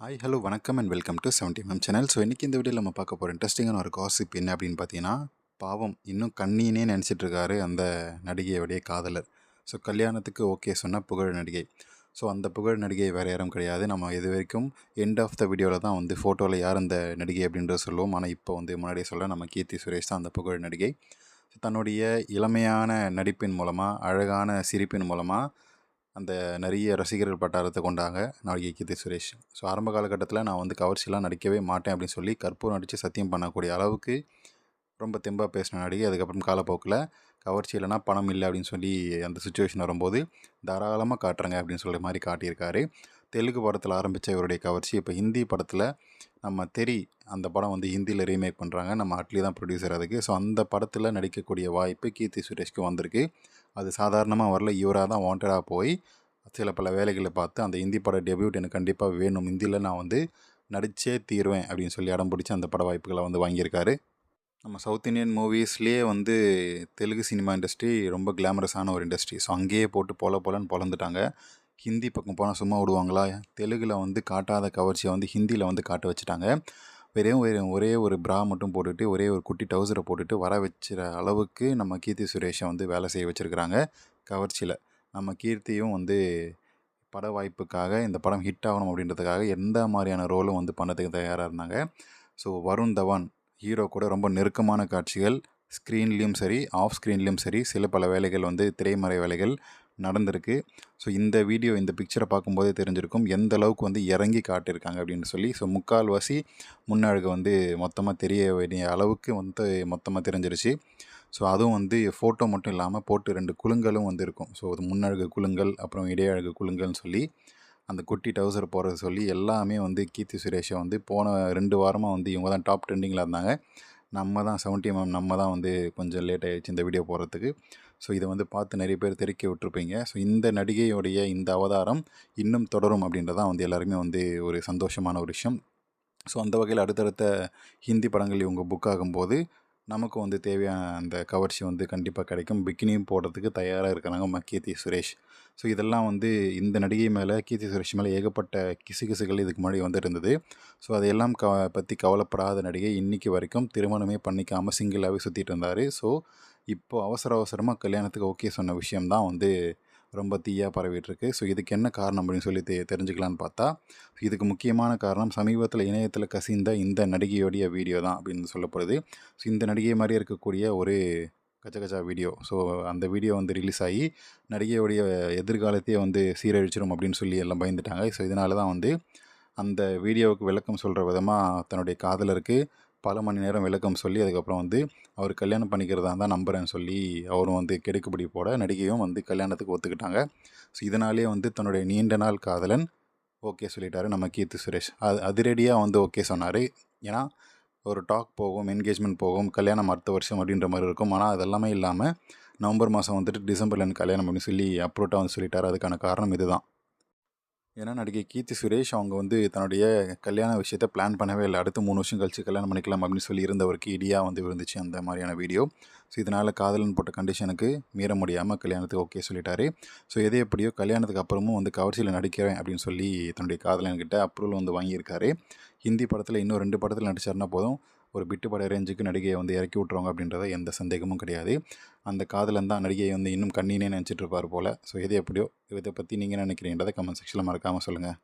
Hi hello வணக்கம் and welcome to seventy ma'am channel so இன்றைக்கி இந்த வீடியோவில் நம்ம பார்க்க போகிற இன்ட்ரெஸ்டிங்கான ஒரு காசிப் என்ன அப்படின்னு பார்த்தீங்கன்னா பாவம் இன்னும் கண்ணினே நினச்சிட்டு இருக்காரு அந்த நடிகையுடைய காதலர். ஸோ கல்யாணத்துக்கு ஓகே சொன்ன புகழ் நடிகை. ஸோ அந்த புகழ் நடிகை வேறு யாரும் கிடையாது. நம்ம இது வரைக்கும் எண்ட் ஆஃப் த வீடியோவில் தான் வந்து ஃபோட்டோவில் யார் அந்த நடிகை அப்படின்றத சொல்லுவோம். ஆனால் இப்போ வந்து முன்னாடியே சொல்ல நம்ம கீர்த்தி சுரேஷ் தான் அந்த புகழ் நடிகை. தன்னுடைய இளமையான நடிப்பின் மூலமாக அழகான சிரிப்பின் மூலமாக அந்த நிறைய ரசிகர்கள் பட்டாரத்தை கொண்டாங்க. நடிகை கீர்த்தி சுரேஷ். ஸோ ஆரம்ப காலகட்டத்தில் நான் வந்து கவர்ச்சிலாம் நடிக்கவே மாட்டேன் அப்படின்னு சொல்லி கற்பூரம் நடித்து சத்தியம் பண்ணக்கூடிய அளவுக்கு ரொம்ப தெம்பாக பேசின நடிகை. அதுக்கப்புறம் காலப்போக்கில் கவர்ச்சி இல்லைனா பணம் இல்லை அப்படின்னு சொல்லி அந்த சுச்சுவேஷன் வரும்போது தாராளமாக காட்டுறங்க அப்படின்னு சொல்கிற மாதிரி காட்டியிருக்காரு. தெலுங்கு படத்தில் ஆரம்பித்த இவருடைய கவர்ச்சி இப்போ ஹிந்தி படத்தில் நம்ம தெரி அந்த படம் வந்து ஹிந்தியில் ரீமேக் பண்ணுறாங்க நம்ம அட்லி தான் ப்ரொடியூசர் அதுக்கு. ஸோ அந்த படத்தில் நடிக்கக்கூடிய வாய்ப்பு கீர்த்தி சுரேஷ்க்கு வந்திருக்கு. அது சாதாரணமாக வரல. இவராக தான் வாண்டடாக போய் சில பல வேலைகளை பார்த்து அந்த ஹிந்தி பட டெபியூட் எனக்கு கண்டிப்பாக வேணும். ஹிந்தியில் நான் வந்து நடித்தே தீருவேன் அப்படின்னு சொல்லி இடம் பிடிச்சி அந்த பட வாய்ப்புகளை வந்து வாங்கியிருக்காரு. நம்ம சவுத் இந்தியன் மூவிஸ்லேயே வந்து தெலுங்கு சினிமா இண்டஸ்ட்ரி ரொம்ப கிளாமரஸான ஒரு இண்டஸ்ட்ரி ஸோ அங்கேயே போட்டு போல போலன்னு பொழந்துட்டாங்க. ஹிந்தி பக்கம் போனால் சும்மா விடுவாங்களா? தெலுங்கில் வந்து காட்டாத கவர்ச்சியை வந்து ஹிந்தியில் வந்து காட்ட வச்சுட்டாங்க. வெறும் ஒரே ஒரே ஒரு ப்ரா மட்டும் போட்டுட்டு ஒரே ஒரு குட்டி டவுசரை போட்டுட்டு வர வச்சுற அளவுக்கு நம்ம கீர்த்தி சுரேஷை வந்து வேலை செய்ய வச்சுருக்கிறாங்க கவர்ச்சியில். நம்ம கீர்த்தியும் வந்து பட வாய்ப்புக்காக இந்த படம் ஹிட் ஆகணும் அப்படின்றதுக்காக எந்த மாதிரியான ரோலும் வந்து பண்ணதுக்கு தயாராக இருந்தாங்க. ஸோ வருண் தவான் ஹீரோ கூட ரொம்ப நெருக்கமான காட்சிகள். ஸ்க்ரீன்லேயும் சரி ஆஃப் ஸ்க்ரீன்லேயும் சரி சில பல வேலைகள் வந்து திரைமறை வேலைகள் நடந்திருக்கு. ஸோ இந்த வீடியோ இந்த பிக்சரை பார்க்கும்போதே தெரிஞ்சிருக்கும் எந்த அளவுக்கு வந்து இறங்கி காட்டியிருக்காங்க அப்படின்னு சொல்லி. ஸோ முக்கால்வாசி முன்னழகு வந்து மொத்தமாக தெரிய வேண்டிய அளவுக்கு வந்து மொத்தமாக தெரிஞ்சிருச்சு. ஸோ அதுவும் வந்து ஃபோட்டோ மட்டும் இல்லாமல் போட்டு ரெண்டு குழுங்களும் வந்து இருக்கும் ஸோ அது முன்னழகு குழுங்கள் அப்புறம் இடையழகு குழுங்கள்னு சொல்லி அந்த குட்டி டவுசர் போகிறது சொல்லி எல்லாமே வந்து கீர்த்தி சுரேஷை வந்து போன ரெண்டு வாரமாக வந்து இவங்க தான் டாப் ட்ரெண்டிங்கில் இருந்தாங்க. நம்ம தான் செவன்ட்டி மேம் நம்ம தான் வந்து கொஞ்சம் லேட் ஆகிடுச்சு இந்த வீடியோ போகிறதுக்கு ஸோ இதை வந்து பார்த்து நிறைய பேர் தெரிக்க விட்டுருப்பீங்க. ஸோ இந்த நடிகையுடைய இந்த அவதாரம் இன்னும் தொடரும் அப்படின்றதான் வந்து எல்லாருமே வந்து ஒரு சந்தோஷமான ஒரு விஷயம். ஸோ அந்த வகையில் அடுத்தடுத்த ஹிந்தி படங்கள் இவங்க புக் ஆகும்போது நமக்கு வந்து தேவையான அந்த கவர்ச்சி வந்து கண்டிப்பாக கிடைக்கும். பிக்கினியும் போடுறதுக்கு தயாராக இருக்கிறாங்க நம்ம கீர்த்தி சுரேஷ். ஸோ இதெல்லாம் வந்து இந்த நடிகை மேலே கீர்த்தி சுரேஷ் மேலே ஏகப்பட்ட கிசுகிசுகள் இதுக்கு முன்னாடி வந்துருந்தது. ஸோ அதையெல்லாம் க பற்றி கவலைப்படாத நடிகை இன்றைக்கி வரைக்கும் திருமணமே பண்ணிக்காமல் சிங்கிளாகவே சுற்றிட்டு இருந்தார். ஸோ இப்போ அவசர அவசரமாக கல்யாணத்துக்கு ஓகே சொன்ன விஷயம்தான் வந்து ரொம்ப தீயாக பரவிட்டுருக்கு. ஸோ இதுக்கு என்ன காரணம் அப்படின்னு சொல்லி தெ தெரிஞ்சுக்கலான்னு பார்த்தா இதுக்கு முக்கியமான காரணம் சமீபத்தில் இணையத்தில் கசிந்த இந்த நடிகையோடைய வீடியோ தான் அப்படின்னு சொல்லப்படுது. ஸோ இந்த நடிகை மாதிரி இருக்கக்கூடிய ஒரு கச்ச கச்சா வீடியோ. ஸோ அந்த வீடியோ வந்து ரிலீஸ் ஆகி நடிகையோடைய எதிர்காலத்தையே வந்து சீரழிச்சிடும் அப்படின்னு சொல்லி எல்லாம் பயந்துட்டாங்க. ஸோ இதனால தான் வந்து அந்த வீடியோவுக்கு விளக்கம் சொல்கிற விதமாக தன்னுடைய காதலருக்கு பல மணி நேரம் விளக்கம் சொல்லி அதுக்கப்புறம் வந்து அவர் கல்யாணம் பண்ணிக்கிறதா தான் நம்புகிறேன்னு சொல்லி அவரும் வந்து கெடுக்குப்படி போட நடிகையும் வந்து கல்யாணத்துக்கு ஒத்துக்கிட்டாங்க. ஸோ இதனாலே வந்து தன்னுடைய நீண்ட நாள் காதலன் ஓகே சொல்லிட்டாரு நம்ம கீர்த்தி சுரேஷ். அது அதிரடியாக வந்து ஓகே சொன்னார். ஏன்னா ஒரு டாக் போகும் என்கேஜ்மெண்ட் போகும் கல்யாணம் அடுத்த வருஷம் அப்படின்ற மாதிரி இருக்கும். ஆனால் அதெல்லாமே இல்லாமல் நவம்பர் மாதம் வந்துட்டு டிசம்பரில் எனக்கு கல்யாணம் அப்படின்னு சொல்லி அப்ரூட்டாக வந்து சொல்லிட்டார். அதுக்கான காரணம் இதுதான். ஏன்னா நடிகை கீர்த்தி சுரேஷ் அவங்க வந்து தன்னுடைய கல்யாண விஷயத்தை பிளான் பண்ணவே இல்லை. அடுத்து மூணு வருஷம் கழிச்சு கல்யாணம் பண்ணிக்கலாம் அப்படின்னு சொல்லி இருந்தவருக்கு இடியாக வந்து விழுந்துச்சு அந்த மாதிரியான வீடியோ ஸோ இதனால் காதலன் போட்ட கண்டிஷனுக்கு மீற முடியாமல் கல்யாணத்துக்கு ஓகே சொல்லிட்டாரு. ஸோ எதை எப்படியோ கல்யாணத்துக்கு அப்புறமும் வந்து கவர்ச்சியில் நடிக்கிறேன் அப்படின்னு சொல்லி தன்னுடைய காதலன்கிட்ட அப்ரூவல் வந்து வாங்கியிருக்காரு. ஹிந்தி படத்தில் இன்னும் ரெண்டு படத்தில் நடிச்சாருன்னா போதும். ஒரு பிட்டுப்பட ரேஞ்சுக்கு நடிகையை வந்து இறக்கி விட்ருவாங்க அப்படின்றத எந்த சந்தேகமும் கிடையாது. அந்த காதலன் தான் நடிகையை வந்து இன்னும் கண்ணினே நினச்சிட்டு இருப்பார் போல். ஸோ எது எப்படியோ இதை பற்றி நீங்கள் நினைக்கிறீன்றதை கமெண்ட் செக்ஷனில் மறக்காமல் சொல்லுங்கள்